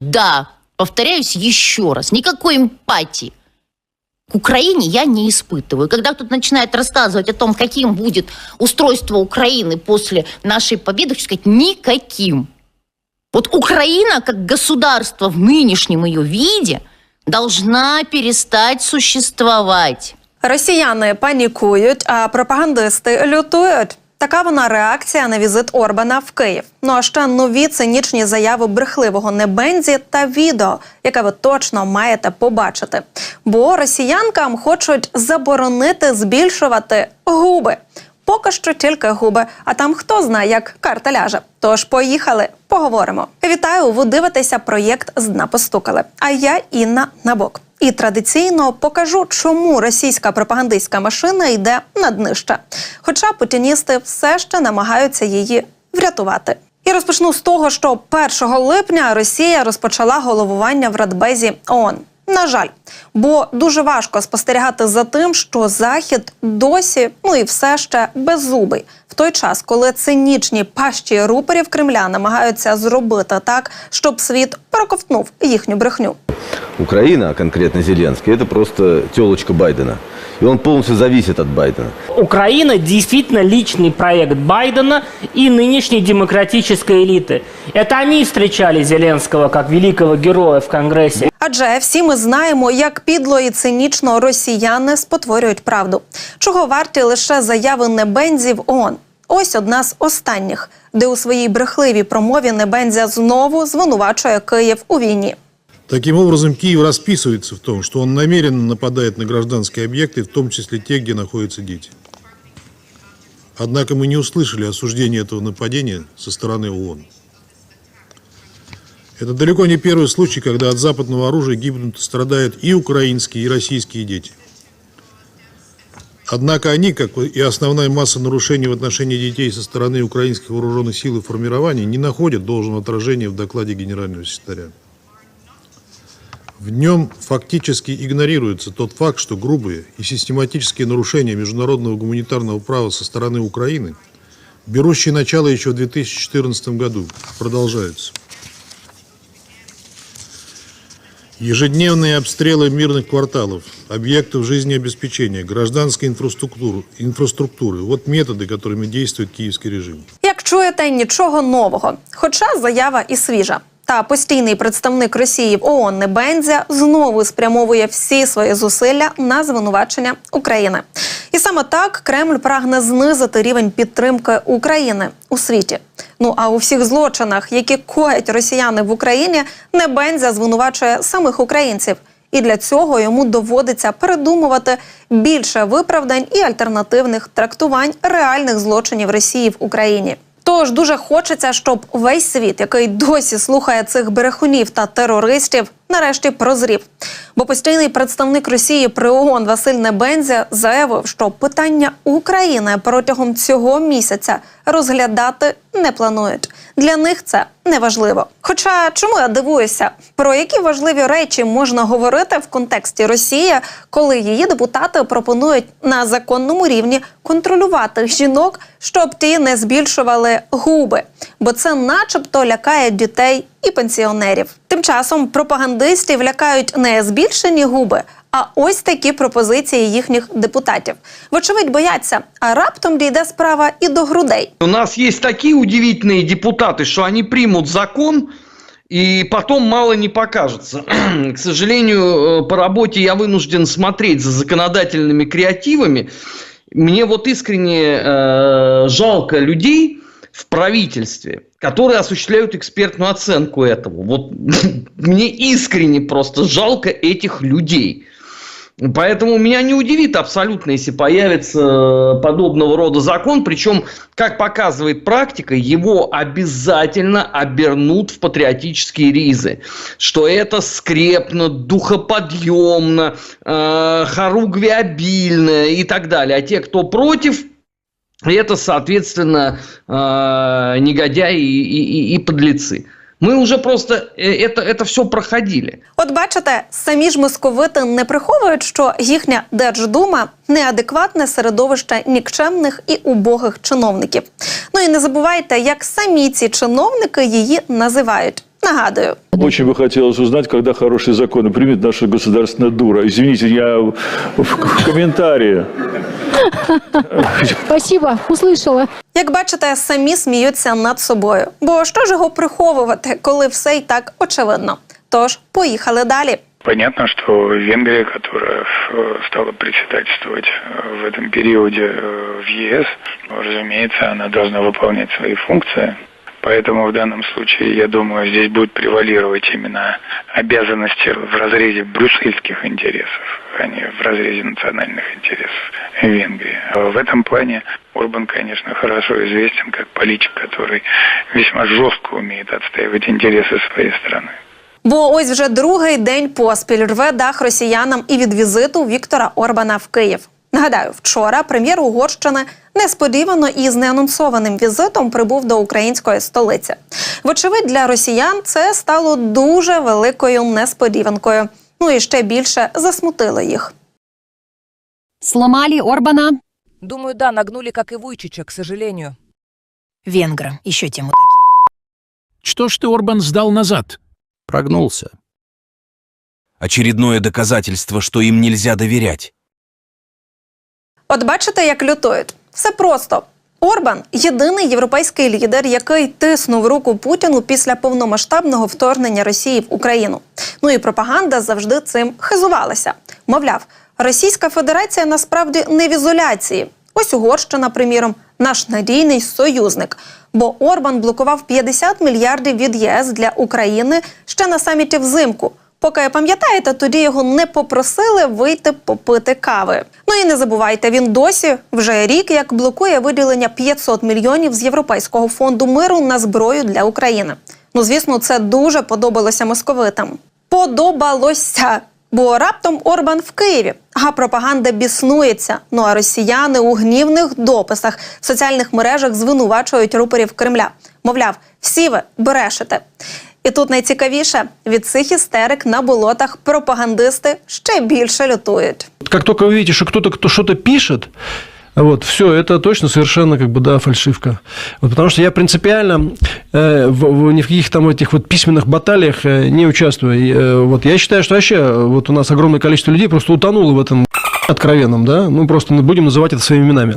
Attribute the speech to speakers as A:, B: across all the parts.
A: Да, повторяюсь еще раз, никакой эмпатии к Украине я не испытываю. Когда кто-то начинает рассказывать о том, каким будет устройство Украины после нашей победы, хочу сказать, никаким. Вот Украина как государство в нынешнем ее виде должна перестать существовать.
B: Росіяни панікують, а пропагандисти лютують. Така вона реакція на візит Орбана в Київ. Ну а ще нові цинічні заяви брехливого Небензі та відео, яке ви точно маєте побачити. Бо росіянкам хочуть заборонити збільшувати губи. Поки що тільки губи, а там хто знає, як карта ляже. Тож поїхали, поговоримо. Вітаю! Ви дивитеся проєкт з дна постукали. А я Інна Набок. І традиційно покажу, чому російська пропагандистська машина йде на днище. Хоча путіністи все ще намагаються її врятувати. І розпочну з того, що 1 липня Росія розпочала головування в Радбезі ООН. На жаль, бо дуже важко спостерігати за тим, що захід досі, ну і все ще беззубий, в той час, коли цинічні пащі рупорів Кремля намагаються зробити так, щоб світ проковтнув їхню брехню.
C: Украина, а конкретно Зеленский, это просто телочка Байдена. И он полностью зависит от Байдена.
D: Украина действительно личный проект Байдена и нынешней демократической элиты. Это они встречали Зеленского как великого героя в Конгрессе.
B: Адже всі ми знаємо, як підло і цинічно росіяни спотворюють правду, чого варті лише заяви Небензі в ООН. Ось одна з останніх, де у своїй брехливій промові Небензя знову звинувачує Київ у війні.
E: Таким образом, Киев расписывается в том, что он намеренно нападает на гражданские объекты, в том числе те, где находятся дети. Однако мы не услышали осуждения этого нападения со стороны ООН. Это далеко не первый случай, когда от западного оружия гибнут и страдают и украинские, и российские дети. Однако они, как и основная масса нарушений в отношении детей со стороны украинских вооруженных сил и формирований, не находят должного отражения в докладе генерального секретаря. В нем фактически игнорируется тот факт, что грубые и систематические нарушения международного гуманитарного права со стороны Украины, берущие начало еще в 2014 году, продолжаются. Ежедневные обстрелы мирных кварталов, объектов жизнеобеспечения, гражданской инфраструктуры, инфраструктуры – вот методы, которыми действует киевский режим.
B: Як чуєте, нічого нового, хоча заява і свіжа. Та постійний представник Росії в ООН Небензя знову спрямовує всі свої зусилля на звинувачення України. І саме так Кремль прагне знизити рівень підтримки України у світі. Ну а у всіх злочинах, які коять росіяни в Україні, Небензя звинувачує самих українців. І для цього йому доводиться передумувати більше виправдань і альтернативних трактувань реальних злочинів Росії в Україні. Тож дуже хочеться, щоб весь світ, який досі слухає цих берехунів та терористів, нарешті прозрів. Бо постійний представник Росії при ООН Василь Небензя заявив, що питання України протягом цього місяця розглядати не планують. Для них це неважливо. Хоча чому я дивуюся, про які важливі речі можна говорити в контексті Росії, коли її депутати пропонують на законному рівні контролювати жінок, щоб ті не збільшували губи, бо це, начебто, лякає дітей і пенсіонерів. Тим часом пропагандистів лякають не збільшені губи. А ось такі пропозиції їхніх депутатів. Вочевидь, бояться, а раптом дійде справа і до грудей.
F: У нас есть такие удивительные депутаты, что они примут закон, и потом мало не покажется. К сожалению, э, по работе я вынужден смотреть за законодательными креативами. Мне вот искренне э, жалко людей в правительстве, которые осуществляют экспертную оценку этого. Вот мне искренне просто жалко этих людей. Поэтому меня не удивит абсолютно, если появится подобного рода закон. Причем, как показывает практика, его обязательно обернут в патриотические ризы. Что это скрепно, духоподъемно, э, хоругвеобильно и так далее. А те, кто против, это, соответственно, э, негодяи и, и- и подлецы. Мы уже просто э, это, это все проходили.
B: От бачите, самі ж московити не приховують, що їхня Держдума неадекватне середовище нікчемних і убогих чиновників. Ну і не забувайте, як самі ці чиновники її називають. Нагадую,
G: Очень бы хотелось узнать, когда хорошие законы примет наша государственная дура. Извините, я в, в комментарии.
H: Спасибо, услышала.
B: як бачите, самі сміються над собою. Бо що ж його приховувати, коли все й так очевидно? Тож поїхали далі.
I: Понятно, что Венгрия, которая э, стала председательствовать э, в этом периоде э, в ЕС, ну, разумеется, она должна выполнять свои функции. Поэтому в данном случае, я думаю, здесь будет превалировать именно обязанности в разрезе брюссельских интересов, а не в разрезе национальных интересов Венгрии. А В этом плане Орбан, конечно, хорошо известен как политик, который весьма жестко умеет отстаивать интересы своей страны.
B: Бо ось вже другий день поспіль рве дах росіянам і від візиту Віктора Орбана в Київ. Нагадаю, вчора прем'єр Угорщини несподівано і з неанонсованим візитом прибув до української столиці. Вочевидь, для росіян це стало дуже великою несподіванкою. Ну і ще більше засмутило їх.
J: Сломали Орбана?
K: Думаю, да, нагнули, как и Вуйчича, к сожалению.
J: Венгры. Еще тему.
L: Что ж ты, Орбан, сдал назад?
M: Прогнулся. Очередное доказательство, что им нельзя доверять.
B: От бачите, як лютують. Все просто. Орбан єдиний європейський лідер, який тиснув руку Путіну після повномасштабного вторгнення Росії в Україну. Ну і пропаганда завжди цим хизувалася. Мовляв, Російська Федерація насправді не в ізоляції. Ось Угорщина, приміром, наш надійний союзник. Бо Орбан блокував 50 мільярдів від ЄС для України ще на саміті взимку. Поки пам'ятаєте, тоді його не попросили вийти попити кави. Ну і не забувайте, він досі вже рік як блокує виділення 500 мільйонів з Європейського фонду миру на зброю для України. Ну звісно, це дуже подобалося московитам. Подобалося. Бо раптом Орбан в Києві, а пропаганда біснується. Ну а росіяни у гнівних дописах в соціальних мережах звинувачують рупорів Кремля. Мовляв, всі ви брешете. І тут найцікавіше від цих істерик на болотах пропагандисти ще більше лютують.
N: Як тільки ви бачите, що хтось то кто что-то пишет, вот, все, это точно совершенно как бы, да, фальшивка. Вот, потому что я принципиально э, в, в, ни в каких там этих вот письменных баталиях э, не участвую. И, э, вот, я считаю, что вообще э, вот у нас огромное количество людей просто утонуло в этом откровенном, да, ну просто будем называть это своими именами.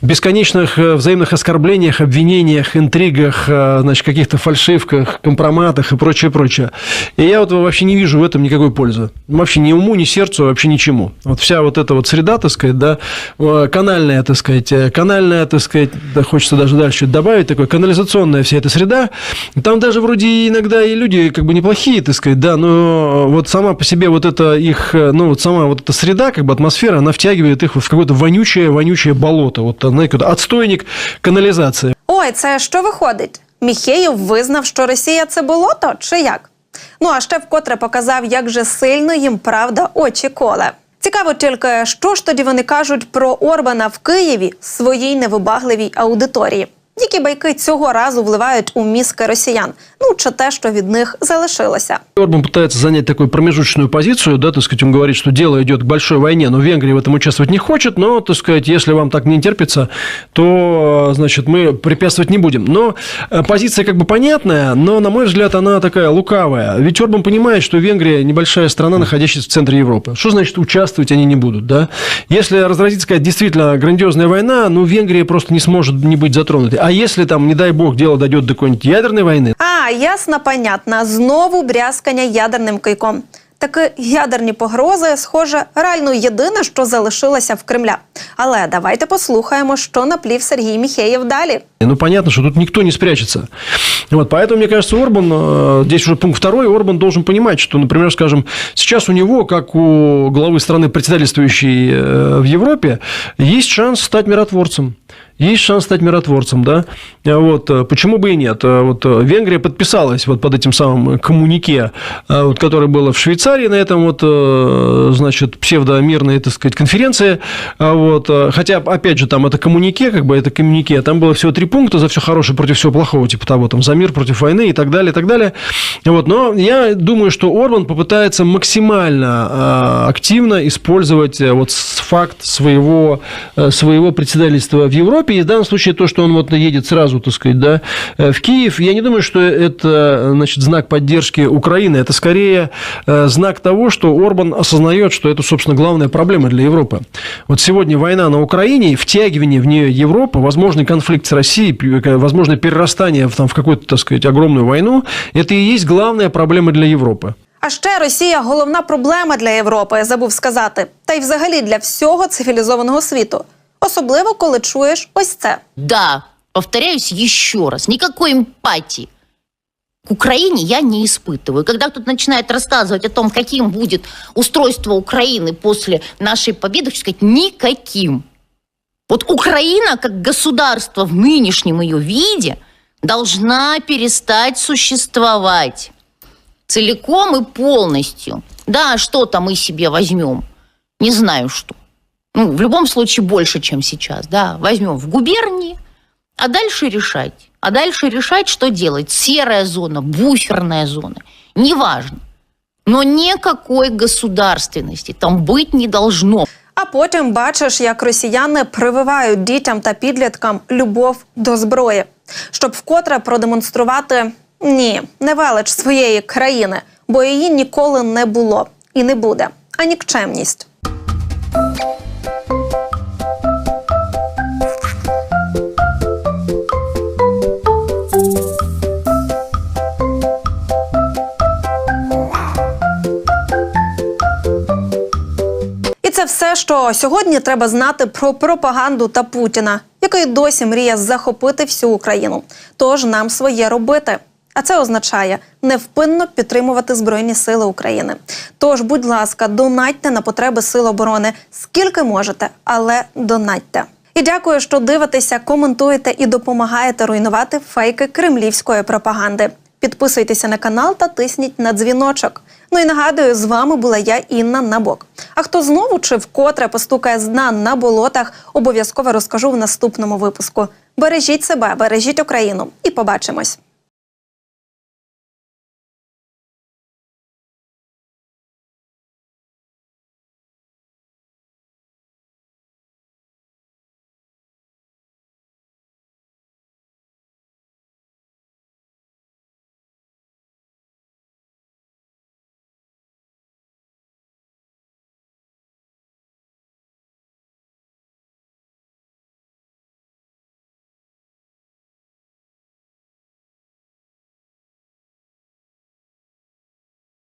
N: Бесконечных э, взаимных оскорблениях, обвинениях, интригах, э, значит, каких-то фальшивках, компроматах и прочее, прочее. И я вот вообще не вижу в этом никакой пользы. Вообще ни уму, ни сердцу, вообще ничему. Вот вся вот эта вот среда, так сказать, да, э, канальная, так сказать, канальная, так сказать, да, хочется даже дальше добавить, такой канализационная вся эта среда. Там даже вроде иногда и люди как бы неплохие, так сказать, да, но вот сама по себе вот эта их, ну вот сама вот эта среда, как бы атмосфера, она втягивает их в какое-то вонючее, вонючее болото. Вот, знаете, отстойник каналізації.
B: Ой, це що виходить? Міхеєв визнав, що Росія це болото, чи як? Ну а ще вкотре показав, як же сильно їм правда очі коле. Цікаво тільки, що ж тоді вони кажуть про Орбана в Києві своїй невибагливій аудиторії. Які байки цього разу вливають у мізки росіян? Ну чи те, що від них залишилося?
N: Орбан пытается занять такую промежуточную позицию, да, так сказать, он говорит, что дело идет к большой войне, но Венгрия в этом участвовать не хочет, но, так сказать, если вам так не терпится, то, значит, мы препятствовать не будем. Но э, позиция как бы понятная, но, на мой взгляд, она такая лукавая. Ведь Орбан понимает, что Венгрия небольшая страна, находящаяся в центре Европы. Что значит участвовать они не будут, да? Если разразится какая-то действительно грандиозная война, ну, Венгрия просто не сможет не быть затронутой. А если там, не дай бог, дело дойдет до какой-нибудь ядерной войны,
B: А, ясно, понятно. Знову брязкання ядерним кийком. Таки ядерні погрози, схоже, реально єдине, що залишилося в Кремля. Але давайте послухаємо, що наплів Сергій Міхеєв далі.
N: Ну, понятно, что тут никто не спрячется. Вот, поэтому, мне кажется, Орбан, э, здесь уже пункт второй, Орбан должен понимать, что, например, скажем, сейчас у него, как у главы страны, председательствующей э, в Европе, есть шанс стать миротворцем. Есть шанс стать миротворцем, да? А Вот, э, почему бы и нет? А Вот э, Венгрия подписалась вот под этим самым коммунике, э, вот, которое было в Швейцарии на этом вот, э, значит, псевдомирной, так сказать, конференции. Вот, э, хотя, опять же, там это коммунике, как бы это коммунике, там было всего три пункта за все хорошее против всего плохого, типа того, там, за мир против войны и так далее, и так далее. Вот, но я думаю, что Орбан попытается максимально э, активно использовать э, вот факт своего, э, своего председательства в Европе Европе, и в данном случае то, что он вот едет сразу, так сказать, да, э, в Киев, я не думаю, что это, значит, знак поддержки Украины, это скорее э, знак того, что Орбан осознает, что это, собственно, главная проблема для Европы. Вот сегодня война на Украине, втягивание в нее Европы, возможный конфликт с Россией, пи- возможное перерастание в, там, в какую-то, так сказать, огромную войну, это и есть главная проблема для Европы.
B: А ще Росія головна проблема для Європи, забув сказати, та й взагалі для всього цивілізованого світу. Особливо, коли чуєш ось це.
A: Да, повторяюсь еще раз, никакой эмпатии к Украине я не испытываю. Когда кто-то начинает рассказывать о том, каким будет устройство Украины после нашей победы, хочу сказать, никаким. Вот Украина, как государство в нынешнем ее виде, должна перестать существовать целиком и полностью. Да, что-то мы себе возьмем. Не знаю что. Ну, в любом случае больше, чем сейчас. Да, возьмем в губернии, а дальше решать. А дальше решать, что делать. Серая зона, буферная зона. Неважно. Но никакой государственности там быть не должно.
B: А потім бачиш, як росіяни прививають дітям та підліткам любов до зброї, щоб вкотре продемонструвати ні, не велич своєї країни, бо її ніколи не було і не буде, а нікчемність. Це все, що сьогодні треба знати про пропаганду та Путіна, який досі мріє захопити всю Україну. Тож нам своє робити. А це означає невпинно підтримувати Збройні Сили України. Тож, будь ласка, донатьте на потреби Сил оборони скільки можете, але донатьте. І дякую, що дивитеся, коментуєте і допомагаєте руйнувати фейки кремлівської пропаганди. Підписуйтеся на канал та тисніть на дзвіночок. Ну і нагадую, з вами була я Інна Набок. А хто знову чи вкотре постукає з дна на болотах, обов'язково розкажу в наступному випуску. Бережіть себе, бережіть Україну і побачимось.